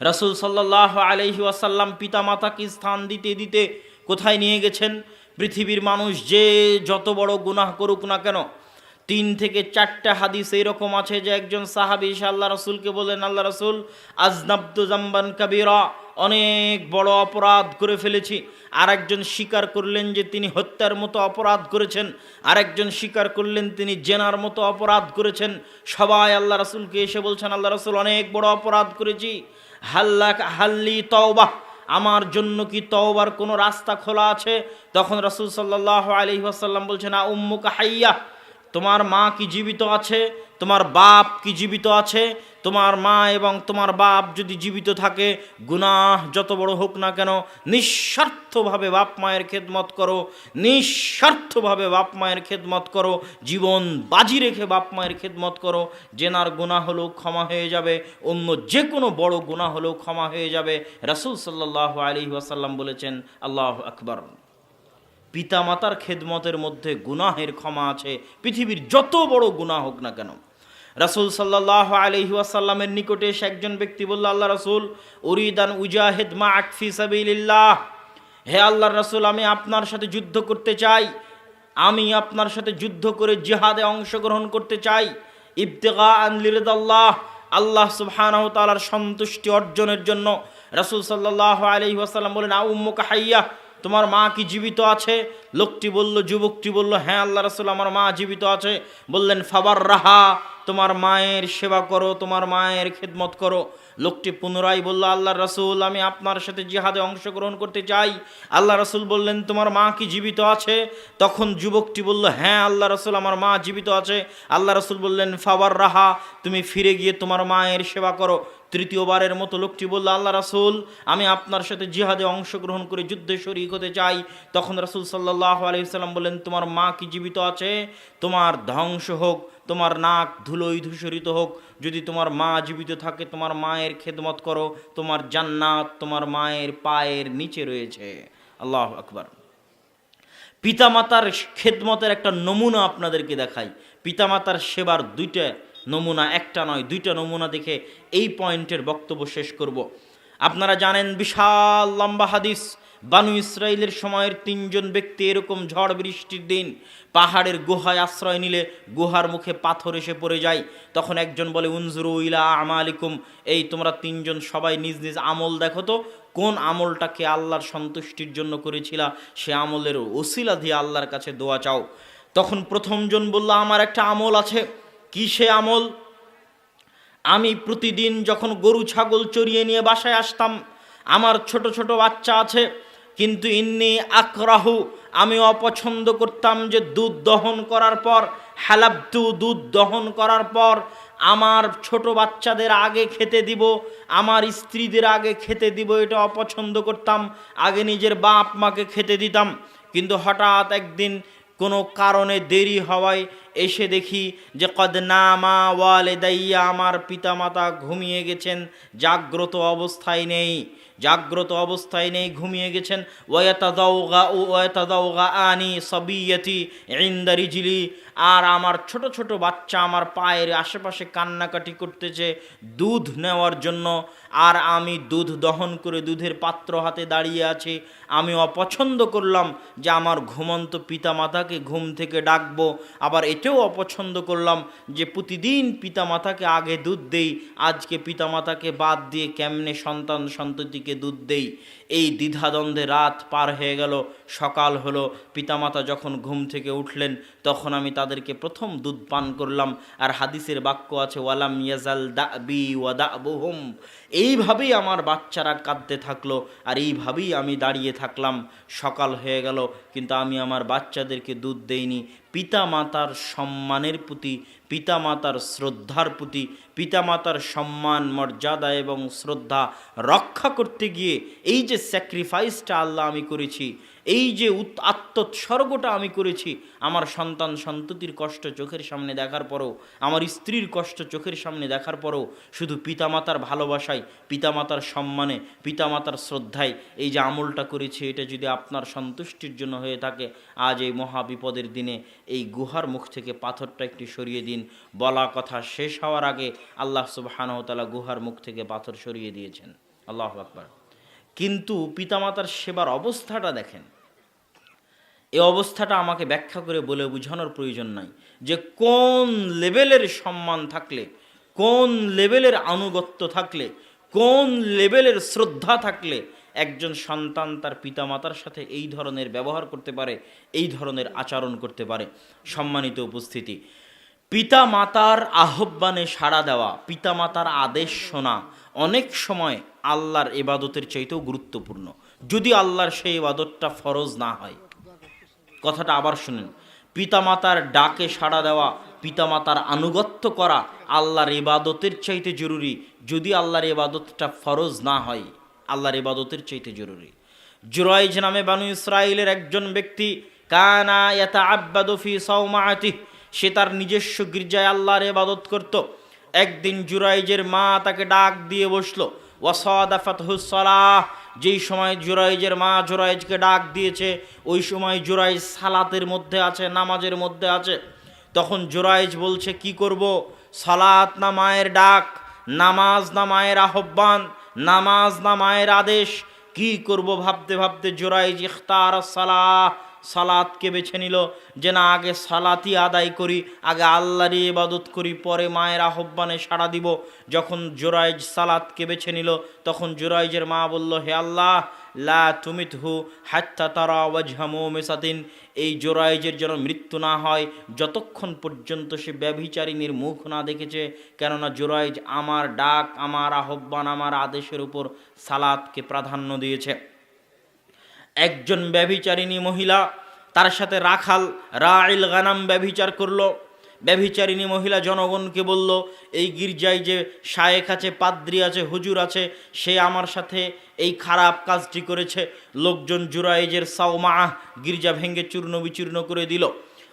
রাসুল সাল্লাহ আলহি ওয়াসাল্লাম পিতা মাতাকে স্থান দিতে দিতে কোথায় নিয়ে গেছেন? পৃথিবীর মানুষ যে যত বড় গুনাহ করুক না কেন, তিন থেকে চারটা হাদিস এইরকম আছে যে একজন সাহাবি এসে আল্লাহ রসুলকে বললেন, আল্লাহ রসুল আজনাব্দু জাম্বান কাবিরা, অনেক বড় অপরাধ করে ফেলেছি। আর একজন স্বীকার করলেন যে তিনি হত্যার মতো অপরাধ করেছেন। আরেকজন স্বীকার করলেন তিনি জেনার মতো অপরাধ করেছেন। সবাই আল্লাহ রসুলকে এসে বলছেন, আল্লাহ রসুল, অনেক বড় অপরাধ করেছি। হাল্লা হাল্লি তওবা, আমার জন্য কি তওবার কোনো রাস্তা খোলা আছে? তখন রসুল সাল্লাহ আলহি আসাল্লাম বলছেন উম্মুকা হাইয়া। তোমার মা কি জীবিত আছে? তোমার বাপ কি জীবিত আছে? তোমার মা এবং তোমার বাপ যদি জীবিত থাকে, গুনাহ যত বড় হোক না কেন, নিঃস্বার্থভাবে বাপ মায়ের খেদমত করো, নিঃস্বার্থভাবে বাপ মায়ের খেদমত করো, জীবন বাজি রেখে বাপ মায়ের খেদমত করো। জেনার গুণা হলেও ক্ষমা হয়ে যাবে, অন্য যে কোনো বড় গুণা হলেও ক্ষমা হয়ে যাবে। রাসুল সাল্লাহ আলী ওয়াসাল্লাম বলেছেন, আল্লাহ আকবর। পিতামাতার খেদমতের মধ্যে গুনাহের ক্ষমা আছে, পৃথিবীর যত বড় গুনাহ হোক না কেন। রাসুল সাল্লাহ আলহি আসাল্লামের নিকটে এসে একজন ব্যক্তি বলল, আল্লাহ রাসুল, উরিদান উজাহেদ মা আকফি সাবিল্লাহ হে আল্লাহ রাসুল, আমি আপনার সাথে যুদ্ধ করতে চাই। আমি আপনার সাথে যুদ্ধ করে জিহাদে অংশগ্রহণ করতে চাই। ইবতেগা আনলিরদাল্লাহ আল্লাহ সুবহানাহু তাআলার সন্তুষ্টি অর্জনের জন্য। রাসূল সাল্লাল্লাহু আলাইহি ওয়াসাল্লাম বলেন, আ উম্মুকা হাইয়া তোমার মা কি জীবিত আছে? লোকটি বলল, যুবকটি বলল হ্যাঁ আল্লাহ রসুল, আমার মা জীবিত আছে। বললেন ফাবার রাহা তোমার মায়ের সেবা করো, তোমার মায়ের খেদমত করো। লোকটি পুনরায় বলল আল্লাহ রসুল, আমি আপনার সাথে জিহাদে অংশগ্রহণ করতে চাই। আল্লাহ রসুল বললেন, তোমার মা কি জীবিত আছে? তখন যুবকটি বলল হ্যাঁ আল্লাহ রসুল, আমার মা জীবিত আছে। আল্লাহ রসুল বললেন ফাবার রাহা তুমি ফিরে গিয়ে তোমার মায়ের সেবা করো। তৃতীয়বারের মতো লোকটি বলল আল্লাহ রাসুল, আমি আপনার সাথে জিহাদে অংশগ্রহণ করে যুদ্ধে শরিক হতে চাই। তখন রাসুল সাল্লাহ আলহিসাল্লাম বললেন, তোমার মা কি জীবিত আছে? তোমার ধ্বংস হোক তোমার নাক ধুলোই ধূসরিত হোক, যদি তোমার মা জীবিত থাকে, তোমার মায়ের খেদমত করো, তোমার জান্নাত তোমার মায়ের পায়ের নিচে রয়েছে। আল্লাহ আকবার। পিতামাতার খেদমতের একটা নমুনা আপনাদেরকে দেখাই। পিতামাতার সেবার দুইটা নমুনা, একটা নয়, দুইটা নমুনা দেখে এই পয়েন্টের বক্তব্য শেষ করব। আপনারা জানেন বিশাল লম্বা হাদিস বানু ইসরায়েলের সময়ের তিনজন ব্যক্তি এরকম ঝড় বৃষ্টির দিন পাহাড়ের গুহায় আশ্রয় নিলে গুহার মুখে পাথর এসে পড়ে যায়। তখন একজন বলে, উনজুরু ইলা আমালিকুম। এই তোমরা তিনজন সবাই নিজ নিজ আমল দেখো তো, কোন আমলটাকে আল্লাহর সন্তুষ্টির জন্য করেছিলা? সে আমলের ওসিলা দিয়ে আল্লাহর কাছে দোয়া চাও। তখন প্রথমজন বলল, আমার একটা আমল আছে। কি সে আমল? আমি প্রতিদিন যখন গরু, ছাগল চড়িয়ে নিয়ে বাসায় আসতাম, আমার ছোট ছোট বাচ্চা আছে কিন্তু ইন্নি আকরাহু, আমি অপছন্দ করতাম যে দুধ দহন করার পর, হালাবতু দুধ দহন করার পর আমার ছোট বাচ্চাদের আগে খেতে দিব, আমার স্ত্রীদের আগে খেতে দিব, এটা অপছন্দ করতাম, আগে নিজের বাপ মাকে খেতে দিতাম। কিন্তু হঠাৎ একদিন কোনো কারণে দেরি হওয়ায় এসে দেখি যে কদ নামা ওয়ালে দাইয়া আমার পিতামাতা ঘুমিয়ে গেছেন, জাগ্রত অবস্থায় নেই। জাগ্রত অবস্থায় নেই ঘুমিয়ে গেছেন। ওয়াতাদাউগা ও ওয়াতাদাউগা আনি সবিয়তি ইন্দারিজিলি। আর আমার ছোট ছোট বাচ্চা আমার পায়ের আশেপাশে কান্নাকাটি করতেছে দুধ নেওয়ার জন্য। আর আমি দুধ দহন করে দুধের পাত্র হাতে দাঁড়িয়ে আছি। আমি অপছন্দ করলাম যে আমার ঘুমন্ত পিতামাতাকে ঘুম থেকে ডাকবো। আবার এটাও অপছন্দ করলাম যে প্রতিদিন পিতামাতাকে আগে দুধ দেই। আজকে পিতামাতাকে বাদ দিয়ে কেমনে সন্তান সন্ততিকে দুধ দেই? এই দ্বিধাদ্বন্দ্বে রাত পার হয়ে গেল। সকাল হলো। পিতামাতা যখন ঘুম থেকে উঠলেন, তখন আমি তাদেরকে প্রথম দুধ পান করলাম। আর হাদিসের বাক্য আছে, ওয়ালাম ইয়াজাল দা বি ওয়া দা বহুম এইভাবেই আমার বাচ্চারা কাঁদতে থাকল আর এইভাবেই আমি দাঁড়িয়ে থাকলাম। সকাল হয়ে গেল, কিন্তু আমি আমার বাচ্চাদেরকে দুধ দেইনি। পিতা মাতার সম্মানের প্রতি, পিতামাতার শ্রদ্ধার প্রতি, পিতামাতার সম্মান, মর্যাদা এবং শ্রদ্ধা রক্ষা করতে গিয়ে এই যে স্যাক্রিফাইসটা আল্লাহ আমি করেছি এই যে আত্মোৎসর্গটা আমি করেছি, আমার সন্তান সন্ততির কষ্ট চোখের সামনে দেখার পরও, আমার স্ত্রীর কষ্ট চোখের সামনে দেখার পরও শুধু পিতামাতার ভালোবাসায় পিতামাতার সম্মানে, পিতামাতার শ্রদ্ধায় এই যে আমলটা করেছি, এটা যদি আপনার সন্তুষ্টির জন্য হয়ে থাকে, আজ এই মহা বিপদের দিনে এই গুহার মুখ থেকে পাথরটা একটু সরিয়ে দিন। বলা কথা শেষ হওয়ার আগে আল্লাহ সুবাহানহতালা গুহার মুখ থেকে পাথর সরিয়ে দিয়েছেন। আল্লাহ আকবার। কিন্তু পিতামাতার সেবার অবস্থাটা দেখেন। এ অবস্থাটা আমাকে ব্যাখ্যা করে বলে বোঝানোর প্রয়োজন নাই যে কোন লেভেলের সম্মান থাকলে, কোন লেভেলের আনুগত্য থাকলে, কোন লেভেলের শ্রদ্ধা থাকলে একজন সন্তান তার পিতামাতার সাথে এই ধরনের ব্যবহার করতে পারে, এই ধরনের আচরণ করতে পারে। সম্মানিত উপস্থিতি পিতা মাতার আহ্বানে সাড়া দেওয়া পিতা মাতার আদেশ শোনা অনেক সময় আল্লাহর এবাদতের চাইতেও গুরুত্বপূর্ণ। যদি আল্লাহর সেই এবাদতটা ফরজ না হয়। কথাটা আবার শুনেন। পিতামাতার ডাকে সাড়া দেওয়া, পিতামাতার আনুগত্য করা আল্লাহর ইবাদতের চাইতে জরুরি। যদি আল্লাহর ইবাদতটা ফরজ না হয়, আল্লাহর ইবাদতের চাইতে জরুরি। জুরাইজ নামে বানু ইসরায়েলের একজন ব্যক্তি, কানা ইয়াতা আব্বাদফি সৌমাআতি সে তার নিজস্ব গির্জায় আল্লাহর ইবাদত করত। একদিন জুরাইজের মা তাকে ডাক দিয়ে বসল ওয়াসাদাফাতহুসলাহ যেই সময় জুরাইজের মা জুরাইজকে ডাক দিয়েছে, ওই সময় জুরাইজ সালাতের মধ্যে আছে, নামাজের মধ্যে আছে। তখন জুরাইজ বলছে, কি করব? সালাত না মায়ের ডাক, নামাজ না মায়ের আহ্বান, নামাজ না মায়ের আদেশ। কি করব ভাবতে ভাবতে জোরাইজ ইখতার সালাহ সালাতকে বেছে নিল যে, না, আগে সালাতই আদায় করি, আগে আল্লাহরই ইবাদত করি, পরে মায়ের আহ্বানে সাড়া দিব। যখন জোরাইজ সালাতকে বেছে নিল, তখন জোরাইজের মা বলল, হে আল্লাহ, লা তুমিত হু হাত্তা তারা ওয়াজহামু মেসাদিন এই জোরাইজের যেন মৃত্যু না হয়, যতক্ষণ পর্যন্ত সে ব্যভিচারিণীর মুখ না দেখেছে, কেননা জোরাইজ আমার ডাক, আমার আহ্বান, আমার আদেশের উপর সালাতকে প্রাধান্য দিয়েছে। একজন ব্যভিচারিণী মহিলা, তার সাথে রাখাল রাইল গানাম ব্যভিচার করল। ব্যভিচারিণী মহিলা জনগণকে বলল, এই গির্জায় যে শায়েক আছে, পাদ্রি আছে, হুজুর আছে, সে আমার সাথে এই খারাপ কাজটি করেছে। লোকজন জুরাইজের সাউমা গির্জা ভেঙে চূর্ণ বিচূর্ণ করে দিল।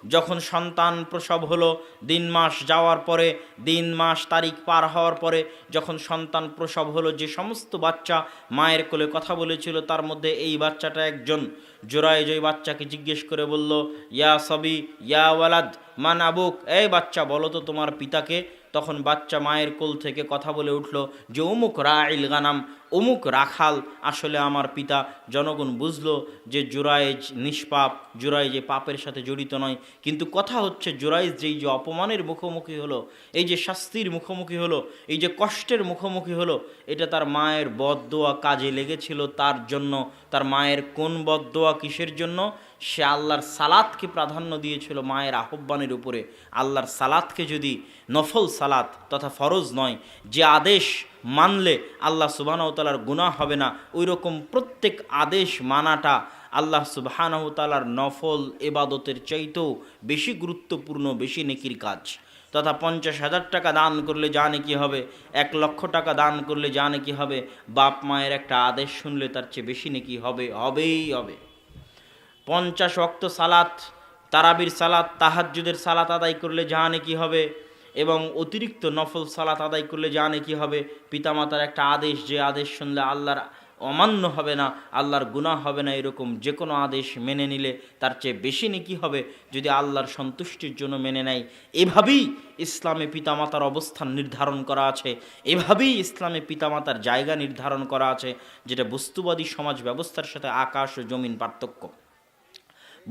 যখন সন্তান প্রসব হলো, দিন মাস যাওয়ার পরে, দিন মাস তারিখ পার হওয়ার পরে, যখন সন্তান প্রসব হলো, যে সমস্ত বাচ্চা মায়ের কোলে কথা বলেছিল, তার মধ্যে এই বাচ্চাটা একজন। জোড়ায় ওই বাচ্চাকে জিজ্ঞেস করে বলল, ইয়া সবি, ইয়া ওয়ালাদ, মান আবুক? এই বাচ্চা, বলো তো তোমার পিতাকে। তখন বাচ্চা মায়ের কোল থেকে কথা বলে উঠল যে, অমুক রাইল গানাম, অমুক রাখাল। আসলে আমার পিতা জনগণ বুঝলো যে, জুরাইজ নিষ্পাপ, জুরাইজ যে পাপের সাথে জড়িত নয়। কিন্তু কথা হচ্ছে, জুরাইজ যেই যে অপমানের মুখোমুখি হলো, এই যে শাস্তির মুখোমুখি হলো, এই যে কষ্টের মুখোমুখি হলো, এটা তার মায়ের বদদোয়া কাজে লেগেছিল তার জন্য। তার মায়ের কোন বদদোয়া কিসের জন্য? সে আল্লাহর সালাদকে প্রাধান্য দিয়েছিল মায়ের আহ্বানের উপরে। আল্লাহর সালাদকে যদি নফল সালাত তথা ফরজ নয়, যে আদেশ মানলে আল্লাহ সুবাহতালার গুনাহ হবে না ওই রকম প্রত্যেক আদেশ মানাটা আল্লাহ সুবাহানহতালার নফল এবাদতের চাইতেও বেশি গুরুত্বপূর্ণ, বেশি নেকির কাজ। তথা পঞ্চাশ হাজার টাকা দান করলে যা নাকি হবে, এক লক্ষ টাকা দান করলে যা নাকি হবে, বাপ মায়ের একটা আদেশ শুনলে তার চেয়ে বেশি নাকি হবে, হবেই হবে। পঞ্চাশ অক্ত সালাত, তারাবির সালাত, তাহাজ্জুদের সালাত আদায় করলে যা নাকি হবে? এবং অতিরিক্ত নফল সালাত আদায় করলে যা নাকি হবে? পিতামাতার একটা আদেশ, যে আদেশ শুনলে আল্লাহর অমান্য হবে না, আল্লাহর গুনাহ হবে না, এরকম যে কোনো আদেশ মেনে নিলে তার চেয়ে বেশি নাকি হবে যদি আল্লাহর সন্তুষ্টির জন্য মেনে নেয়। এভাবেই ইসলামে পিতামাতার অবস্থান নির্ধারণ করা আছে। এভাবেই ইসলামে পিতামাতার জায়গা নির্ধারণ করা আছে, যেটা বস্তুবাদী সমাজ ব্যবস্থার সাথে আকাশ ও জমিন পার্থক্য।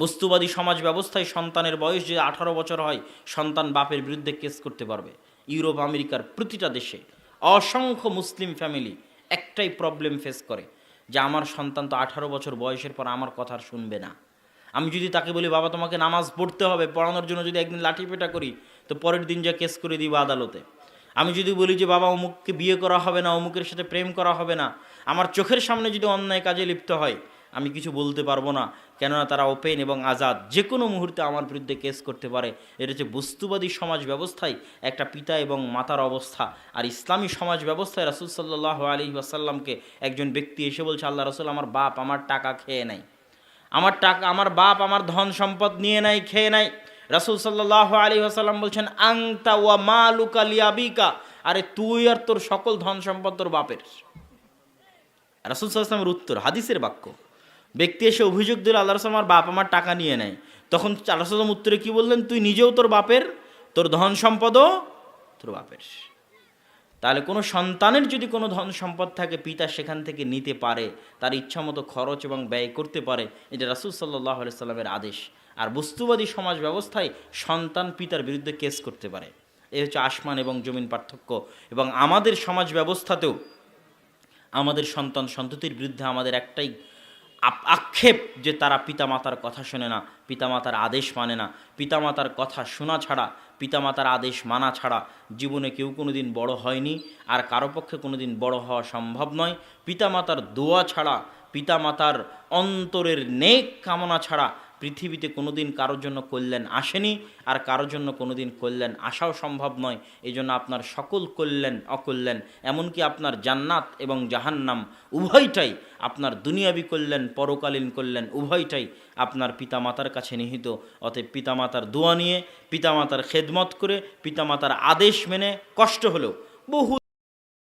বস্তুবাদী সমাজ ব্যবস্থায় সন্তানের বয়স যে আঠারো বছর হয়, সন্তান বাপের বিরুদ্ধে কেস করতে পারবে। ইউরোপ, আমেরিকার প্রতিটা দেশে অসংখ্য মুসলিম ফ্যামিলি একটাই প্রবলেম ফেস করে, যে আমার সন্তান তো আঠারো বছর বয়সের পর আমার কথা শুনবে না। আমি যদি তাকে বলি, বাবা, তোমাকে নামাজ পড়তে হবে, পড়ানোর জন্য যদি একদিন লাঠি পেটা করি, তো পরের দিন যা কেস করে দিব আদালতে। আমি যদি বলি যে, বাবা, অমুককে বিয়ে করা হবে না, অমুকের সাথে প্রেম করা হবে না, আমার চোখের সামনে যদি অন্যায় কাজে লিপ্ত হয় আমি কিছু বলতে পারব না। কেননা তারা ওপেন এবং আজাদ যে কোনো মুহূর্তে আমার বিরুদ্ধে কেস করতে পারে। এটা হচ্ছে বস্তুবাদী সমাজ ব্যবস্থায় একটা পিতা এবং মাতার অবস্থা। আর ইসলামী সমাজ ব্যবস্থায় রাসুল সাল্লাহ আলী আসাল্লামকে একজন ব্যক্তি এসে বলছে, আল্লাহ রসুল, আমার বাপ আমার টাকা খেয়ে নেয় আমার টাকা, আমার বাপ আমার ধন সম্পদ নিয়ে নেয় খেয়ে নেয় রাসুল সাল্লাহ আলী আসাল্লাম বলছেন, আংতা ওয়া মা লুকা লিয়াবিকা আরে তুই আর তোর সকল ধন সম্পদ তোর বাপের। রাসুল সাল্লামের উত্তর, হাদিসের বাক্য। ব্যক্তি এসে অভিযোগ দিল আল্লাহ রসুল আমার বাপ আমার টাকা নিয়ে নেয়। তখন আল্লাহ সাল্লাম উত্তরে কী বললেন, তুই নিজেও তোর বাপের, তোর ধন সম্পদও তোর বাপের। তাহলে কোনো সন্তানের যদি কোনো ধন সম্পদ থাকে, পিতা সেখান থেকে নিতে পারে, তার ইচ্ছা মতো খরচ এবং ব্যয় করতে পারে, এটা রাসুল সাল্লাহ সাল্লামের আদেশ। আর বস্তুবাদী সমাজ ব্যবস্থায় সন্তান পিতার বিরুদ্ধে কেস করতে পারে। এই হচ্ছে আসমান এবং জমিন পার্থক্য। এবং আমাদের সমাজ ব্যবস্থাতেও আমাদের সন্তান সন্ততির বিরুদ্ধে আমাদের একটাই আক্ষেপ যে তারা পিতামাতার কথা শোনে না, পিতামাতার আদেশ মানে না। পিতামাতার কথা শোনা ছাড়া, পিতামাতার আদেশ মানা ছাড়া জীবনে কেউ কোনো দিন বড় হয়নি আর কারও পক্ষে কোনো দিন বড় হওয়া সম্ভব নয়। পিতামাতার দোয়া ছাড়া, পিতামাতার অন্তরের নেক কামনা ছাড়া পৃথিবীতে কোনোদিন কারোর জন্য কল্যাণ আসেনি আর কারোর জন্য কোনোদিন কল্যাণ আসাও সম্ভব নয়। এই জন্য আপনার সকল কল্যাণ অকল্যাণ, এমনকি আপনার জান্নাত এবং জাহান্নাম, উভয়টাই আপনার দুনিয়াবি কল্যাণ, পরকালীন কল্যাণ উভয়টাই আপনার পিতামাতার কাছে নিহিত। অতএব পিতামাতার দোয়া নিয়ে, পিতামাতার খেদমত করে, পিতামাতার আদেশ মেনে কষ্ট হলেও বহু